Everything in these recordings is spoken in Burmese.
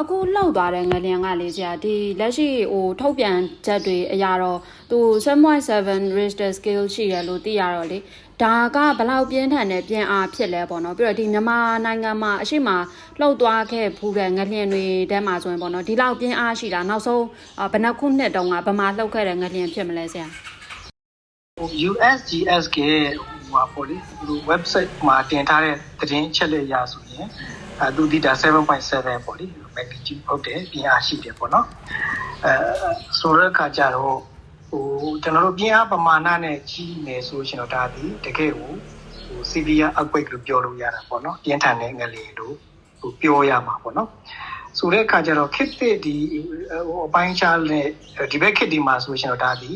အခုလောက်သွားတဲ့ငလျင်ကလေဆရာဒီလက်ရှိဟိုထုတ်ပြန်ချက်တွေအရာတော့သူ7.7 Richter scale ရှိတယ်လို့သိရတော့လေဒါကဘလောက်ပြင်းထန်တဲ့ပြင်းအားဖြစ်လဲပေါ့နော်ပြီးတော့ဒီမြန်မာနိုင်ငံမှာအရှိမလှုပ်သွားခဲ့ဖူးတဲ့ငလျင်တွေတဲမှာဆိုရင်ပေါ့နော်ဒီလောက်ပြင်းအားရှိတာနောက်ဆုံးအာဘယ်နှခုနှစ်တုန်းကဗမာလှုပ်ခဲ့တဲ့ငလျင်ဖြစ်မလဲဆရာဟို USGS ကဟိုပါပေါ့လေသူ website မှာတင်ထားတဲ့သတင်းအချက်လက်အရဆိုရင်အဲသူဒီတာ7.7ပေါ့လေ magnitude ဟုတ်တယ်ပြင်းအားရှိတယ်ပေါ့နော်အဲဆိုတော့အခါကျတော့ဟိုကျွန်တော်တို့ပြင်းအားပမာဏနဲ့ကြီးနေဆိုရှင်တော့ဒါဒီတကယ်ကိုဟို severe earthquake လို့ပြောလို့ရတာပေါ့နော်ပြင်းထန်တဲ့ငလျင်လို့ဟိုပြောရမှာပေါ့နော်ဆိုတဲ့အခါကျတော့ခစ်တဲ့ဒီဟိုအပိုင်းခြားနဲ့ဒီဘက်ခစ်ဒီမှာဆိုရှင်တော့ဒါဒီ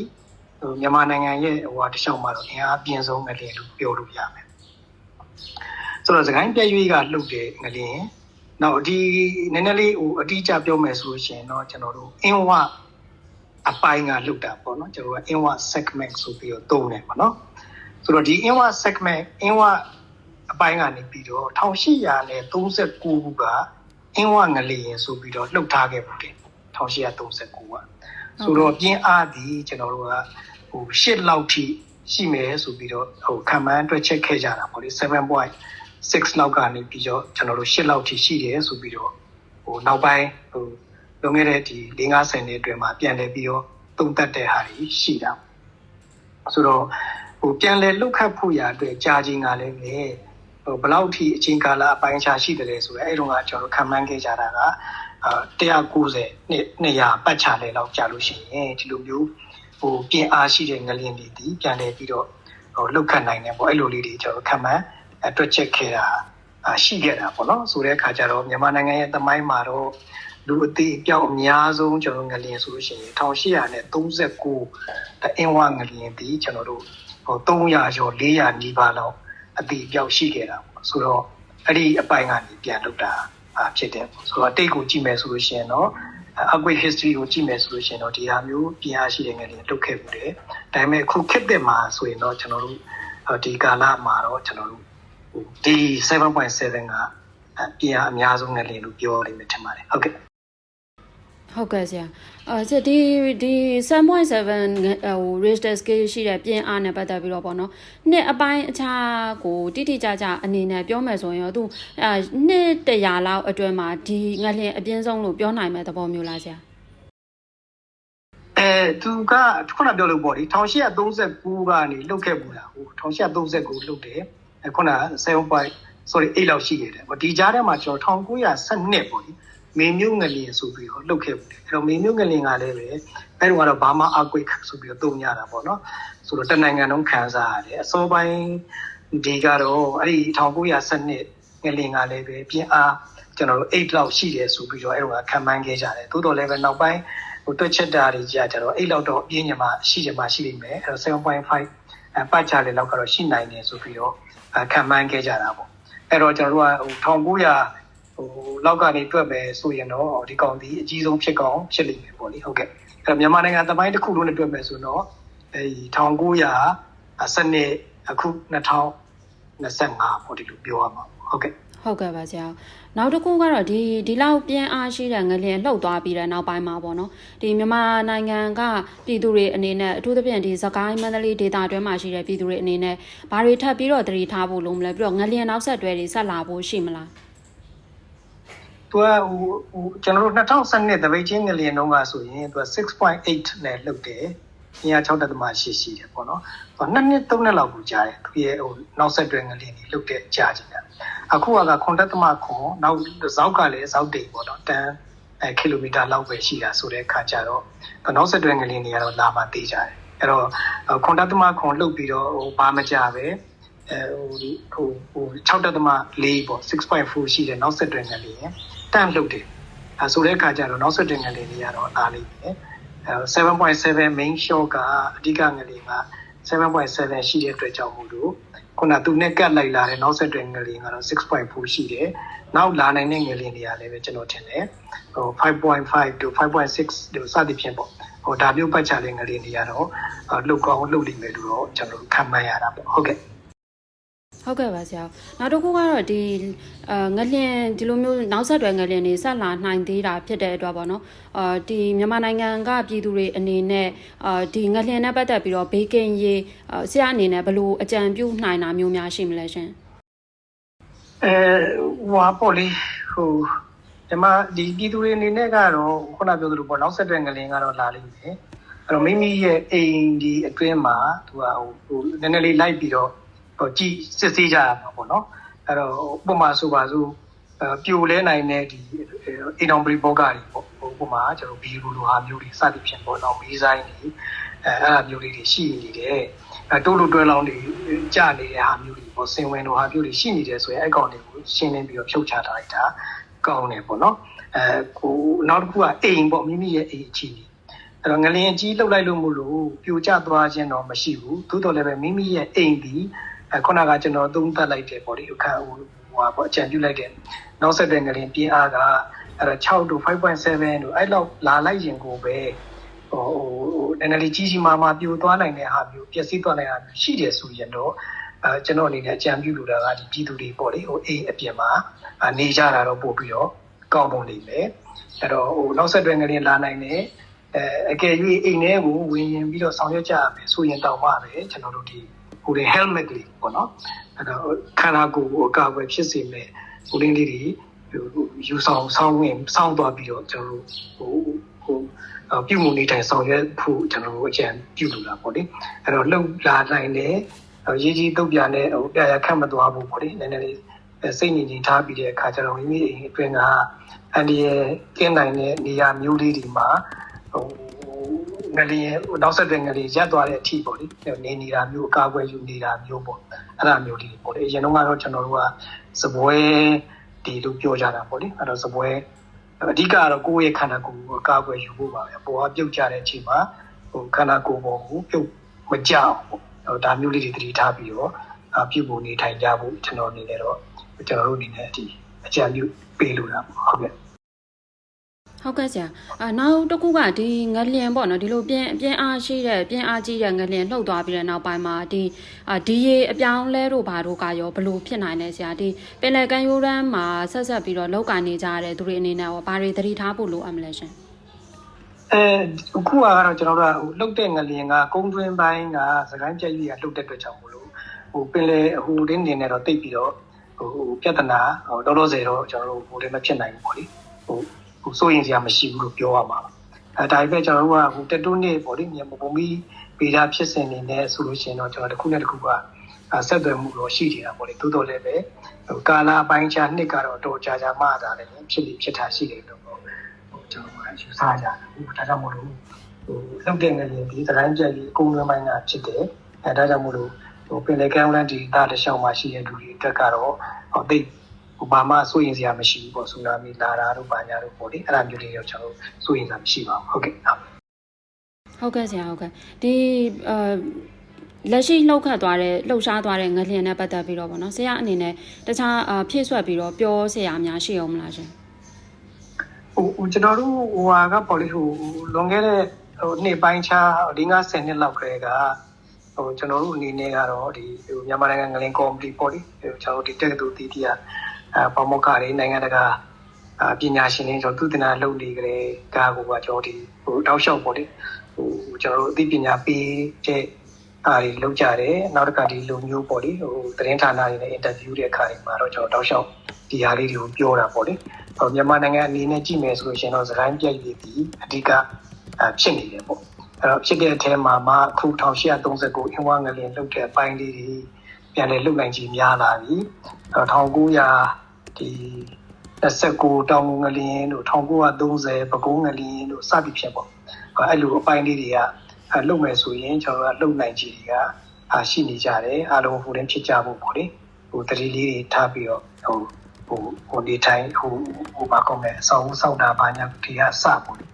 ဟိုမြန်မာနိုင်ငံရဲ့ဟိုဟာတစ်လျှောက်မှာတော့အင်အားအပြင်းဆုံးငလျင်လို့ပြောလို့ရမယ်ဆိုတော့စကိုင်းပြည့်ရွေးကလှုပ်တဲ့ငလျင် နောက်ဒီနည်းနည်းလေးဟိုအတိအကျပြောမယ်ဆိုလို့ရှိရင်တော့ကျွန်တော်တို့အင်းဝအပိုင်းကလှုပ်တာပေါ့နော်ကျွန်တော်ကအင်းဝ segment ဆိုပြီးတော့သုံးတယ်ပေါ့နော်ဆိုတော့ဒီအင်းဝ segment အင်းဝအပိုင်းကနေပြီးတော့1839ခုကအင်းဝငလျင်ဆိုပြီးတော့လှုပ်ထားခဲ့ပါတယ်1839ကဆိုတော့ပြင်းအားသည်ကျွန်တော်တို့ကဟိုရှစ်လောက်ထိရှိမယ်ဆိုပြီးတော့ဟိုခံမှန်းတွက်ချက်ခဲ့ကြတာပေါ့လေ 7.6လောက်ကနေပြီးတော့ကျွန်တော်တို့ရှစ်လောက်ထိရှိတယ်ဆိုပြီးတော့ဟိုနောက်ပိုင်းဟိုလွန်ခဲ့တဲ့ဒီ50နှစ်အတွင်းမှာပြန်လည်ပြီးတော့သုံးသပ်တဲ့ဟာတွေရှိတာဆိုတော့ဟိုပြန်လည်လုတ်ခတ်ဖို့ရာအတွက်ကြာချင်းကလည်းပဲဟိုဘယ်လောက်ထိအချိန်ကာလအပိုင်းခြားရှိတယ်လဲဆိုတော့အဲ့တုန်းကကျွန်တော်တို့ခံမှန်းခဲ့ကြတာကအာ190နှစ်200ပတ်ချလဲလောက်ကြာလို့ရှိရင်ဒီလိုမျိုးဟိုပြင်အားရှိတဲ့ငလျင်တွေဒီပြန်လဲပြီးတော့ဟိုလောက်ခတ်နိုင်တယ်ပေါ့အဲ့လိုလေးတွေကျွန်တော်ခံမှန်းအ တွက်ချက်ခဲ့တာအာရှိခဲ့တာပေါ့နော်ဆိုတဲ့အခါကျတော့မြန်မာနိုင်ငံရဲ့သမိုင်းမှာတော့လူအသေးအပြောက်အများဆုံးကျွန်တော်ငလျင်ဆိုလို့ရှိရင်1839တအင်းဝငလျင်ဒီကျွန်တော်တို့ဟို300ကျော်400နီးပါးလောက်အသေးအပြောက်ရှိခဲ့တာပေါ့ဆိုတော့အဲ့ဒီအပိုင်းကနေပြန်လုပ်တာအာဖြစ်တယ်ပေါ့ဆိုတော့တိတ်ကိုကြည့်မယ်ဆိုလို့ရှိရင်တော့ upgrade history ကိုကြည့်မယ်ဆိုလို့ရှိရင်တော့ဒီဟာမျိုးပြင်အားရှိတဲ့ငယ်လေးတုတ်ခဲ့မှုတယ်ဒါပေမဲ့အခုခက်တဲ့မှာဆိုရင်တော့ကျွန်တော်တို့ဒီကာလမှာတော့ကျွန်တော်တို့ဟို ဒီ7.7ကပြင်အားအများဆုံးငယ်လေးလို့ပြောလိမ့်မယ်ထင်ပါတယ်ဟုတ်ကဲ့ဟုတ်ကဲ့ဆရာအဲဆရာဒီဒီ7.7ဟို Richter scale ရှိတဲ့ပြင်းအားနဲ့ပတ်သက်ပြီးတော့ပေါ့နော်နှစ်အပိုင်းအခြားကိုတိတိကျကျအနေနဲ့ပြောမယ်ဆိုရင်ရောသူအဲနှစ်တရာလောက်အတွင်းမှာဒီငလျင်အပြင်းဆုံးလို့ပြောနိုင်မဲ့သဘောမျိုးလားဆရာအဲသူကခုနပြောလို့ပေါ့ဒီ1839ကနေလုတ်ခဲ့ဘူးလားဟို1839လုတ်တယ်အဲ ခုန 7. sorry 8လောက်ရှိခဲ့တယ်ပေါ့ဒီကြားထဲမှာကျွန်တော်1912ပေါ့ဒီမေမျိုးငလျင်ဆိုပြီးတော့လုတ်ခဲ့ဘူးတယ်အဲ့တော့မေမျိုးငလျင်ကလည်းပဲအဲ့တော့ကတော့ဘာမှအကွိတ်ဆိုပြီးတော့တုံညတာပေါ့နော်ဆိုတော့တနိုင်ငံလုံးခံစားရတယ်အစောပိုင်းဒီကတော့အဲ့ဒီ1912ငလျင်ကလည်းပဲပြင်းအားကျွန်တော်တို့8လောက်ရှိတယ်ဆိုပြီးတော့အဲ့တော့ခံမှန်းခဲ့ကြတယ်သို့တော်လည်းပဲနောက်ပိုင်းဟိုတွက်ချက်တာတွေကြာကြတော့8လောက်တော့ပြင်းညမှာရှိကြမှာရှိလိမ့်မယ်အဲ့တော့7.5 အပတ်ချလေလောက်ကတော့ရှိနိုင်တယ်ဆိုပြီးတော့ခံမှန်းခဲ့ကြတာပေါ့အဲ့တော့ကျွန်တော်တို့ကဟို1900ဟိုလောက်ကနေတွက်မယ်ဆိုရင်တော့ဒီကောင်ဒီအကြီးဆုံးဖြစ်ကောင်ဖြစ်လိမ့်မယ်ပေါ့လေဟုတ်ကဲ့အဲ့တော့မြန်မာနိုင်ငံသမိုင်းတစ်ခုလုံးနဲ့တွက်မယ်ဆိုတော့အဲဒီ1900စနစ်အခု2025ပေါ့ဒီလိုပြောရမှာဟုတ်ကဲ့ ဟုတ်ကဲ့ပါဆရာနောက်တစ်ခုကတော့ဒီဒီလောက်ပြင်းအားရှိတဲ့ငလျင်လှုပ်သွားပြီးတဲ့နောက်ပိုင်းမှာပေါ့နော်ဒီမြန်မာနိုင်ငံကပြည်သူတွေအနေနဲ့အထူးသဖြင့်ဒီစကိုင်းမန္တလေးဒေသတွင်းမှာရှိတဲ့ပြည်သူတွေအနေနဲ့ဘာတွေထပ်ပြီးတော့တတိထားဖို့လုံးမလဲပြီးတော့ငလျင်နောက်ဆက်တွဲတွေဆက်လာဖို့ရှိမလားသူကဟိုဟိုကျွန်တော်တို့2012တပိတ်ချင်းငလျင်တုန်းကဆိုရင်သူက6.8နဲ့လုတ်တယ်။ ညာ6တက်မှရှိရှိတယ်ပေါ့နော်။သူကနှစ်နှစ်သုံးနှစ်လောက်ကိုကြားတယ်။သူရဲ့ဟိုနောက်ဆက်တွဲငလျင်တွေလုတ်တဲ့ကြားကြည့်တယ်။အခုကခွန်တက်သမခွန်နောက်ဇောက်ကလည်းဇောက်တိတ်ပေါ့နော်။တန်အဲကီလိုမီတာလောက်ပဲရှိတာဆိုတဲ့အခါကျတော့နောက်ဆက်တွဲငလျင်တွေကတော့လာမှသေးကြတယ်။အဲ့တော့ခွန်တက်သမခွန်လုတ်ပြီးတော့ဟိုဘာမကြပဲအဲဟိုဟို6တက်သမ4ပေါ့6.4ရှိတယ်နောက်ဆက်တွဲငလျင်တန့်လုတ်တယ်အဲဆိုတဲ့အခါကျတော့နောက်ဆက်တွဲငလျင်တွေကတော့အားလိမ့်မယ်အဲ 7.7 main shot ကအဓိကငလျင်က7.7ရှိတဲ့အတွက်ကြောင့်မို့လို့ခုနသူနဲ့ကတ်လိုက်လာတဲ့နောက်ဆက်တွဲငလျင်ကတော့6.4ရှိတယ်နောက်လာနိုင်တဲ့ငလျင်တွေကလည်းပဲကျွန်တော်ထင်တယ်ဟို5.5 to 5.6တို့စသဖြင့်ပေါ့ဟိုဒါမျိုးပတ်ချတဲ့ငလျင်တွေကတော့လှုပ်ကောင်းလှုပ်လိမ့်မယ်လို့တော့ကျွန်တော်ခံမှန်းရတာပေါ့ဟုတ်ကဲ့ ဟုတ်ကဲ့ပါဆရာနောက်တစ်ခုကတော့ဒီအာငလျင်ဒီလိုမျိုးနောက်ဆက်တွဲငလျင်တွေဆက်လာနိုင်သေးတာဖြစ်တဲ့အတွက်ပေါ့နော်အာဒီမြန်မာနိုင်ငံကပြည်သူတွေအနေနဲ့အာဒီငလျင်နဲ့ပတ်သက်ပြီးတော့ဘေးကင်းရေးအာဆရာအနေနဲ့ဘယ်လိုအကြံပြုနိုင်တာမျိုးများရှိမလဲရှင်အဲဟွာပေါ့လေဟိုဒီမှာဒီပြည်သူတွေအနေနဲ့ကတော့ခုနပြောသလိုပေါ့နောက်ဆက်တွဲငလင်ကတော့လာလိမ့်မယ်အဲ့တော့မိမိရဲ့အိမ်ဒီအတွင်းမှာသူကဟိုဟိုနည်းနည်းလေးလိုက်ပြီးတော့ ဟိုကြည့်စစ်ဆေးကြရမှာပေါ့နော်အဲ့တော့ဥပမာဆိုပါစို့အဲပြိုလဲနိုင်တဲ့ဒီအိမ်တော်ပရိဘောဂတွေပေါ့ဟိုဥပမာကျွန်တော်ဘီရူလိုဟာမျိုးတွေစသည်ဖြင့်ပေါ့နော်မီးဆိုင်တွေအဲအဲ့အမျိုးလေးတွေရှိနေတယ်အဲတိုးလို့တွဲလောင်းတွေကြာနေတဲ့ဟာမျိုးတွေပေါ့စင်ဝင်လိုဟာမျိုးတွေရှိနေတယ်ဆိုရင်အဲ့ကောင်တွေကိုရှင်းလင်းပြီးတော့ဖြုတ်ချထားလိုက်တာကောင်းတယ်ပေါ့နော်အဲကိုနောက်တစ်ခုကအိမ်ပေါ့မိမိရဲ့အိမ်အခြေအနေအဲ့တော့ငလျင်အကြီးလှုပ်လိုက်လို့မလို့ပြိုကျသွားခြင်းတော့မရှိဘူးသို့တော်လည်းပဲမိမိရဲ့အိမ်ဒီ အဲခုနကကျွန်တော်သုံးသပ်လိုက်တယ်ပေါ့လေအခါဟိုဟိုပေါ့အကြံပြုလိုက်တယ်နောက်ဆက်တဲ့ငလျင်ပြင်းအားကအဲ့တော့6တို့5.7တို့အဲ့လောက်လာလိုက်ရင်ကိုပဲဟိုဟိုနည်းနည်းလေးကြီးကြီးမားမားပြိုသွားနိုင်တဲ့ဟာမျိုးပျက်စီးသွားနိုင်တာမျိုးရှိတယ်ဆိုရင်တော့အဲကျွန်တော်အနေနဲ့အကြံပြုလိုတာကဒီပြည်သူတွေပေါ့လေဟိုအိမ်အပြင်မှာနေကြတာတော့ပို့ပြီးတော့ကောင်းပုံနေမယ်အဲ့တော့ဟိုနောက်ဆက်တွဲငလျင်လာနိုင်တယ်အဲအကယ်၍အိမ်ထဲကိုဝင်ရင်ပြီးတော့ဆောင်ရွက်ကြရမယ်ဆိုရင်တောင်မှပဲကျွန်တော်တို့ဒီ ဟိုဒီ helmet လေးပေါ့နော်အဲ့တော့ခန္ဓာကိုယ်ကိုအကာအကွယ်ဖြစ်စေမယ်ဟိုလင်းလေးတွေဟိုယူဆောင်ဆောင်းဝင်ဆောင်းသွားပြီးတော့ကျွန်တော်တို့ဟိုဟိုပြုမှုနေတိုင်းဆောင်ရွက်ဖို့ကျွန်တော်တို့အကြံပြုလိုတာပေါ့လေအဲ့တော့လှုပ်လာနိုင်တယ်ရေးကြီးတုတ်ပြနဲ့ဟိုပြရခတ်မသွားဘူးပေါ့လေနည်းနည်းလေးစိတ်ငြိမ်ငြိမ်ထားပြီးတဲ့အခါကျတော့မိမိအိမ်အတွင်းကအန်ဒီရဲ့ကင်းနိုင်တဲ့နေရာမျိုးလေးတွေမှာဟို ငလျင်နောက်ဆက်တဲ့ငလျင်ရက်သွားတဲ့အထိပေါ့လေနေနေတာမျိုးအကာအကွယ်ယူနေတာမျိုးပေါ့အဲ့ဒါမျိုးလေးပေါ့လေအရင်တော့ကတော့ကျွန်တော်တို့ကစပွဲဒီလိုပြောကြတာပေါ့လေအဲ့တော့စပွဲအဓိကတော့ကိုယ့်ရဲ့ခန္ဓာကိုယ်ကိုအကာအကွယ်ယူဖို့ပါပဲပေါ်ကပြုတ်ကြတဲ့အချိန်မှာဟိုခန္ဓာကိုယ်ပေါ်ကိုပြုတ်မကြောက်ပေါ့ဟိုဒါမျိုးလေးတွေတတိထားပြီးတော့အပြုတ်ဖို့နေထိုင်ကြဖို့ကျွန်တော်အနေနဲ့တော့ကျွန်တော်တို့အနေနဲ့ဒီအကြံပြုပေးလို့တာပေါ့ဟုတ်ကဲ့ ဟုတ်ကဲ့ဆရာအာနောက်တစ်ခုကဒီငလျင်ပေါ့နော်ဒီလိုပြင်းပြင်းအားရှိတဲ့ပြင်းအားကြီးတဲ့ငလျင်လှုပ်သွားပြီးတဲ့နောက်ပိုင်းမှာဒီအာဒီရေအပြောင်းလဲတို့ဘာတို့ကရောဘလို့ဖြစ်နိုင်လဲဆရာဒီပင်လယ်ကမ်းရိုးတန်းမှာဆက်ဆက်ပြီးတော့လောက်ကန်နေကြတဲ့သူတွေအနေနဲ့ရောဘာတွေသတိထားဖို့လိုအပ်မလဲရှင်အဲအခုကတော့ကျွန်တော်တို့ကဟိုလှုပ်တဲ့ငလျင်ကကုန်းတွင်းပိုင်းကစကိုင်းပြည့်ကြီးကလှုပ်တဲ့အတွက်ကြောင့်မလို့ဟိုပင်လေဟိုတင်းနေနဲ့တော့တိတ်ပြီးတော့ဟိုပြဿနာဟိုတော်တော်စေတော့ကျွန်တော်တို့ဟိုလည်းမဖြစ်နိုင်ဘူးပေါ့လေဟို ဟိုစိုးရင်စရာမရှိဘူးလို့ပြောရမှာအဲဒါပေမဲ့ကျွန်တော်တို့ကဟိုတက်တွန်းနေပေါ့လေမြေပုံပြီးပေတာဖြစ်စဉ်နေနဲ့ဆိုလို့ရှိရင်တော့ကျွန်တော်တစ်ခုနဲ့တစ်ခုကဆက်သွယ်မှုတော့ရှိနေတာပေါ့လေတိုးတော်လည်းပဲဟိုကာလာပိုင်းခြားနှစ်ကတော့တော့ကြာကြာမှတာလည်းဖြစ်ပြီးဖြစ်တာရှိတယ်လို့ပေါ့ဟိုကျွန်တော်ကယူဆကြတယ်ဒါကြောင့်မလို့ဟိုလောက်တဲ့ငလျင်ဒီသတိုင်းကြက်ကြီးအကုန်လုံးပိုင်းကဖြစ်တယ်အဲဒါကြောင့်မို့လို့ဟိုပင်လေကမ်းလန်းဒီတာတလျှောက်မှာရှိတဲ့လူတွေတက်ကတော့ဟိုသိ ဟိုဘာမှစိုးရင်စရာမရှိဘူးပေါ့ဆူနာမီလာတာတို့ဘာညာတို့ပေါ့လေအဲ့ဒါမျိုးလေးတော့ကျွန်တော်စိုးရင်စရာမရှိပါဘူးဟုတ်ကဲ့ဟုတ်ဟုတ်ကဲ့ဆရာဟုတ်ကဲ့ဒီအာလက်ရှိလှုပ်ခတ်သွားတဲ့လှုပ်ရှားသွားတဲ့ငလျင်နဲ့ပတ်သက်ပြီးတော့ဗောနော်ဆရာအနေနဲ့တခြားအာဖြည့်ဆွက်ပြီးတော့ပြောဆရာများရှိအောင်မလားရှင်ဟိုဟိုကျွန်တော်တို့ဟိုဟာကပေါ့လေဟိုလွန်ခဲ့တဲ့ဟိုနှစ်ပိုင်းခြား၄50နှစ်လောက်ခရဲကဟိုကျွန်တော်တို့အနေနဲ့ကတော့ဒီဟိုမြန်မာနိုင်ငံငလင်ကော်မတီပေါ့လေဟိုကျွန်တော်တို့ဒီတက္ကသိုလ်တီတီကအဲ ပမောက္ခတွေနိုင်ငံတကာအပညာရှင်တွေကျွန်တော်သူတင်တာလုပ်နေကြတယ်ကာကိုကကျွန်တော်ဒီဟိုတောက်လျှောက်ပေါ့လေဟိုကျွန်တော်တို့အသိပညာပေးတဲ့အားတွေလုပ်ကြတယ်နောက်တစ်ခါဒီလူမျိုးပေါ့လေဟိုသတင်းဌာနတွေနဲ့အင်တာဗျူးတဲ့အခါတွေမှာတော့ကျွန်တော်တောက်လျှောက်ဒီဟာလေးတွေကိုပြောတာပေါ့လေဟိုမြန်မာနိုင်ငံအနေနဲ့ကြည့်မယ်ဆိုလို့ရှိရင်တော့စကိုင်းပြက်ရည်ဒီအဓိကဖြစ်နေတယ်ပေါ့အဲ့တော့ဖြစ်တဲ့အထဲမှာမှအခု1839အင်ဝါငလင်လုတ်တဲ့အပိုင်းလေးတွေ ပြန်လည်လုတ်နိုင်ခြင်းများလာပြီအဲ့တော့1900ဒီ29တောင်ငလင်တို့1930ပကုန်းငလင်တို့စသည်ဖြစ်ပေါ့အဲ့လိုအပိုင်းလေးတွေကအဲလုတ်မယ်ဆိုရင်ကျွန်တော်ကလုတ်နိုင်ခြင်းတွေကအာရှိနေကြတယ်အားလုံးဟိုတင်ဖြစ်ကြဖို့ပေါ့လေဟိုတတိလေးတွေထားပြီးတော့ဟိုဟိုဟိုဒီတိုင်းဟိုဟိုဘာကောင်းလဲအဆောင်ဆောက်တာဘာညာဒီကစပေါ့လေ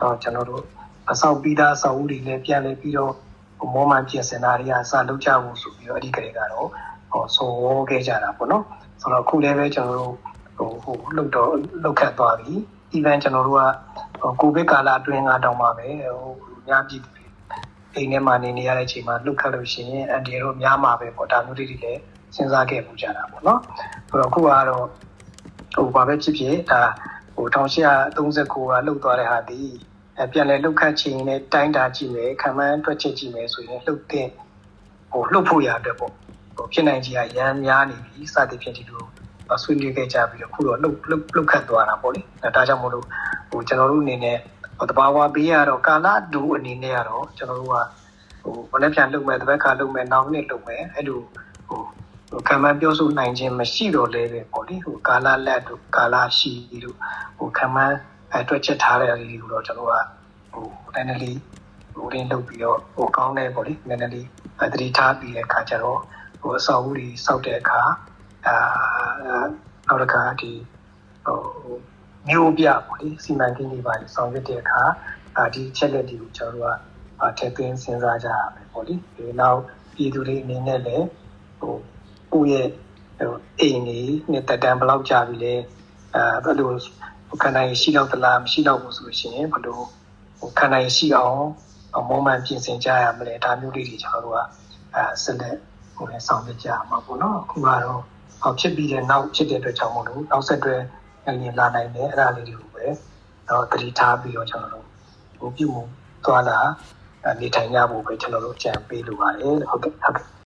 အော်ကျွန်တော်တို့အဆောင်ပြီးသားအဆောင်ဦးတွေလည်းပြန်လဲပြီးတော့ဟို မောမှန်ပြင်စင်တာတွေကစလုပ်ကြဖို့ဆိုပြီးတော့အဓိကတွေကတော့ဟိုဆိုခဲ့ကြတာပေါ့နော်ဆိုတော့ခုလည်းပဲကျွန်တော်တို့ဟိုဟိုလုတ်တော့လုတ်ခတ်သွားပြီ even ကျွန်တော်တို့ကကိုဗစ်ကာလအတွင်းကတောင်မှပဲဟိုများပြည်သူတွေအိမ်ထဲမှာနေနေရတဲ့အချိန်မှာလုတ်ခတ်လို့ရှိရင်အန်ဒီတို့များမှာပဲပေါ့ဒါမျိုးလေးတွေလည်းစဉ်းစားခဲ့ပူကြတာပေါ့နော်ဆိုတော့အခုကတော့ဟိုဘာပဲဖြစ်ဖြစ်ဒါဟို1839ကလှုပ်သွားတဲ့ဟာဒီအ ပြန်လဲလှုပ်ခတ်ခြင်းနဲ့တိုင်းတာကြည့်မယ်ခံမှန်းတွက်ချက်ကြည့်မယ်ဆိုရင်လှုပ်တဲ့ဟိုလှုပ်ဖို့ရအတွက်ပေါ့ဟိုဖြစ်နိုင်ကြီးကရမ်းများနေပြီစသည်ဖြင့်ဒီလိုဆွေးနွေးခဲ့ကြပြီးတော့ခုတော့လှုပ်လှုပ်လှုပ်ခတ်သွားတာပေါ့လေဒါကြောင့်မို့လို့ဟိုကျွန်တော်တို့အနေနဲ့ဟိုတဘာဝဘေးကတော့ကာလဒူအနေနဲ့ကတော့ကျွန်တော်တို့ကဟိုဘယ်နဲ့ပြန်လုပ်မယ်တစ်ဘက်ကလုပ်မယ်နောက်နေ့လုပ်မယ်အဲ့လိုဟိုဟိုခံမှန်းပြောဆိုနိုင်ခြင်းမရှိတော့လဲပဲပေါ့လေဟိုကာလလက်တို့ကာလရှိတို့ဟိုခံမှန်း အတွက်ချက်ထားတဲ့အရေးကိုတော့ကျွန်တော်ကဟိုနည်းနည်းလေးဟိုရင်းလုပ်ပြီးတော့ဟိုကောင်းတယ်ပေါ့လေနည်းနည်းလေးသတိထားပြီးတဲ့အခါကျတော့ဟိုအဆောက်အဦတွေစောက်တဲ့အခါအာနောက်တစ်ခါဒီဟိုမျိုးပြပေါ့လေစီမံကိန်းတွေပါဆောင်ရွက်တဲ့အခါအာဒီချက်လက်တွေကိုကျွန်တော်တို့ကအထက်သွင်းစဉ်းစားကြရမယ်ပေါ့လေဒီနောက်ပြည်သူတွေအနေနဲ့လည်းဟိုကိုယ့်ရဲ့ဟိုအိမ်ကြီးနဲ့တက်တန်းဘယ်လောက်ကြာပြီလဲအဲဘယ်လို ခန္ဓာရည်ရှိတော့သလားမရှိတော့ဘူးဆိုလို့ရှိရင်ဘယ်လိုဟိုခန္ဓာရည်ရှိအောင်အမောမှန်ပြင်ဆင်ကြရမလဲဒါမျိုးလေးတွေကျွန်တော်တို့ကအဲဆက်လက်ဟိုလည်းဆောင်ရွက်ကြရမှာပေါ့နော်အခုကတော့ဟောဖြစ်ပြီးတဲ့နောက်ဖြစ်တဲ့အတွက်ကြောင့်မို့လို့နောက်ဆက်တွဲရင်လာနိုင်တယ်အဲ့ဒါလေးတွေကိုပဲတော့တတိထားပြီးတော့ကျွန်တော်တို့ဟိုပြုမှုသွားလာနေထိုင်ကြဖို့ပဲကျွန်တော်တို့ကြံပေးလိုပါတယ်ဟုတ်ကဲ့ဟုတ်ကဲ့